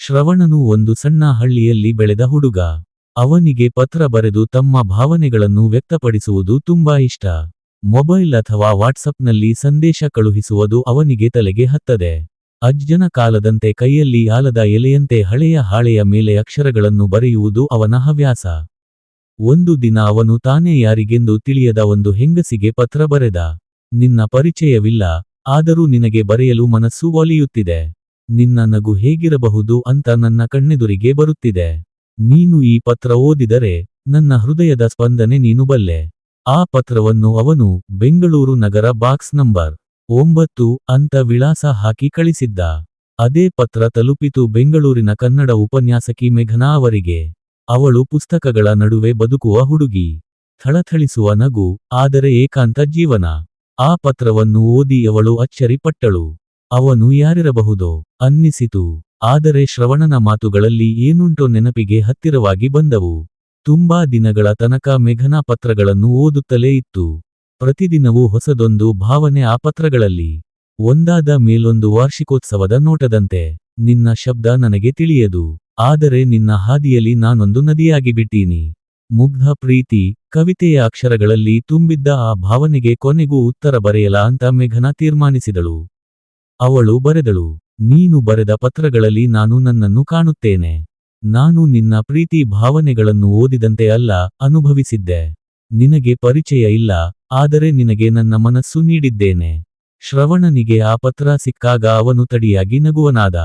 ಶ್ರವಣನು ಒಂದು ಸಣ್ಣ ಹಳ್ಳಿಯಲ್ಲಿ ಬೆಳೆದ ಹುಡುಗ. ಅವನಿಗೆ ಪತ್ರ ಬರೆದು ತಮ್ಮ ಭಾವನೆಗಳನ್ನು ವ್ಯಕ್ತಪಡಿಸುವುದು ತುಂಬಾ ಇಷ್ಟ. ಮೊಬೈಲ್ ಅಥವಾ ವಾಟ್ಸಪ್ನಲ್ಲಿ ಸಂದೇಶ ಕಳುಹಿಸುವುದು ಅವನಿಗೆ ತಲೆಗೆ ಹತ್ತದೆ. ಅಜ್ಜನ ಕಾಲದಂತೆ ಕೈಯಲ್ಲಿ ಆಲದ ಎಲೆಯಂತೆ ಹಳೆಯ ಹಾಳೆಯ ಮೇಲೆ ಅಕ್ಷರಗಳನ್ನು ಬರೆಯುವುದು ಅವನ ಹವ್ಯಾಸ. ಒಂದು ದಿನ ಅವನು ತಾನೇ ಯಾರಿಗೆಂದು ತಿಳಿಯದ ಒಂದು ಹೆಂಗಸಿಗೆ ಪತ್ರ ಬರೆದ. ನಿನ್ನ ಪರಿಚಯವಿಲ್ಲ, ಆದರೂ ನಿನಗೆ ಬರೆಯಲು ಮನಸ್ಸು ಒಲಿಯುತ್ತಿದೆ. ನಿನ್ನ ನಗು ಹೇಗಿರಬಹುದು ಅಂತ ನನ್ನ ಕಣ್ಣೆದುರಿಗೆ ಬರುತ್ತಿದೆ. ನೀನು ಈ ಪತ್ರ ಓದಿದರೆ ನನ್ನ ಹೃದಯದ ಸ್ಪಂದನೆ ನೀನು ಬಲ್ಲೆ. ಆ ಪತ್ರವನ್ನು ಅವನು ಬೆಂಗಳೂರು ನಗರ ಬಾಕ್ಸ್ ನಂಬರ್ ಒಂಬತ್ತು ಅಂತ ವಿಳಾಸ ಹಾಕಿ ಕಳಿಸಿದ್ದ. ಅದೇ ಪತ್ರ ತಲುಪಿತು ಬೆಂಗಳೂರಿನ ಕನ್ನಡ ಉಪನ್ಯಾಸಕಿ ಮೇಘನಾ ಅವರಿಗೆ. ಅವಳು ಪುಸ್ತಕಗಳ ನಡುವೆ ಬದುಕುವ ಹುಡುಗಿ. ಥಳಥಳಿಸುವ ನಗು, ಆದರೆ ಏಕಾಂತ ಜೀವನ. ಆ ಪತ್ರವನ್ನು ಓದಿ ಅವಳು ಅಚ್ಚರಿಪಟ್ಟಳು. ಅವನು ಯಾರಿರಬಹುದೋ ಅನ್ನಿಸಿತು. ಆದರೆ ಶ್ರವಣನ ಮಾತುಗಳಲ್ಲಿ ಏನುಂಟೋ ನೆನಪಿಗೆ ಹತ್ತಿರವಾಗಿ ಬಂದವು. ತುಂಬಾ ದಿನಗಳ ತನಕ ಮೇಘನಾ ಪತ್ರಗಳನ್ನು ಓದುತ್ತಲೇ ಇತ್ತು. ಪ್ರತಿದಿನವೂ ಹೊಸದೊಂದು ಭಾವನೆ ಆ ಪತ್ರಗಳಲ್ಲಿ. ಒಂದಾದ ಮೇಲೊಂದು ವಾರ್ಷಿಕೋತ್ಸವದ ನೋಟದಂತೆ. ನಿನ್ನ ಶಬ್ದ ನನಗೆ ತಿಳಿಯದು. ಆದರೆ ನಿನ್ನ ಹಾದಿಯಲ್ಲಿ ನಾನೊಂದು ನದಿಯಾಗಿ ಬಿಟ್ಟೀನಿ. ಮುಗ್ಧ ಪ್ರೀತಿ, ಕವಿತೆಯ ಅಕ್ಷರಗಳಲ್ಲಿ ತುಂಬಿದ್ದ ಆ ಭಾವನೆಗೆ ಕೊನೆಗೂ ಉತ್ತರ ಬರೆಯಲ ಅಂತ ಮೇಘನಾ ತೀರ್ಮಾನಿಸಿದಳು. ಅವಳು ಬರೆದಳು, ನೀನು ಬರೆದ ಪತ್ರಗಳಲ್ಲಿ ನಾನು ನನ್ನನ್ನು ಕಾಣುತ್ತೇನೆ. ನಾನು ನಿನ್ನ ಪ್ರೀತಿ ಭಾವನೆಗಳನ್ನು ಓದಿದಂತೆ ಅಲ್ಲ, ಅನುಭವಿಸಿದ್ದೆ. ನಿನಗೆ ಪರಿಚಯ ಇಲ್ಲ, ಆದರೆ ನಿನಗೆ ನನ್ನ ಮನಸ್ಸು ನೀಡಿದ್ದೇನೆ. ಶ್ರವಣನಿಗೆ ಆ ಪತ್ರ ಸಿಕ್ಕಾಗ ಅವನು ತಡಿಯಾಗಿ ನಗುವನಾದ.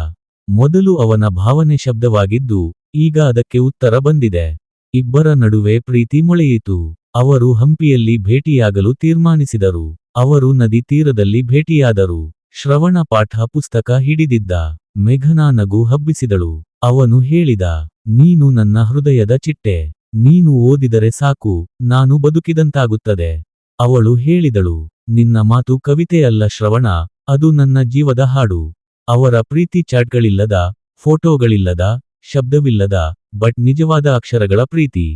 ಮೊದಲು ಅವನ ಭಾವನೆ ಶಬ್ದವಾಗಿದ್ದು, ಈಗ ಅದಕ್ಕೆ ಉತ್ತರ ಬಂದಿದೆ. ಇಬ್ಬರ ನಡುವೆ ಪ್ರೀತಿ ಮೊಳೆಯಿತು. ಅವರು ಹಂಪಿಯಲ್ಲಿ ಭೇಟಿಯಾಗಲು ತೀರ್ಮಾನಿಸಿದರು. ಅವರು ನದಿ ತೀರದಲ್ಲಿ ಭೇಟಿಯಾದರು. ಶ್ರವಣ ಪಾಠ ಪುಸ್ತಕ ಹಿಡಿದಿದ್ದ ಮೇಘನಾ ನಗು ಹಬ್ಬಿಸಿದಳು. ಅವನು ಹೇಳಿದ, ನೀನು ನನ್ನ ಹೃದಯದ ಚಿಟ್ಟೆ. ನೀನು ಓದಿದರೆ ಸಾಕು. ನಾನು ಬದುಕಿದಂತಾಗುತ್ತದೆ. ಅವಳು ಹೇಳಿದಳು, ನಿನ್ನ ಮಾತು ಕವಿತೆಯಲ್ಲ ಶ್ರವಣ. ಅದು ನನ್ನ ಜೀವದ ಹಾಡು. ಅವರ ಪ್ರೀತಿ ಚಾಟ್ಗಳಿಲ್ಲದ, ಫೋಟೋಗಳಿಲ್ಲದ, ಶಬ್ದವಿಲ್ಲದ, ಬಟ್ ನಿಜವಾದ ಅಕ್ಷರಗಳ ಪ್ರೀತಿ.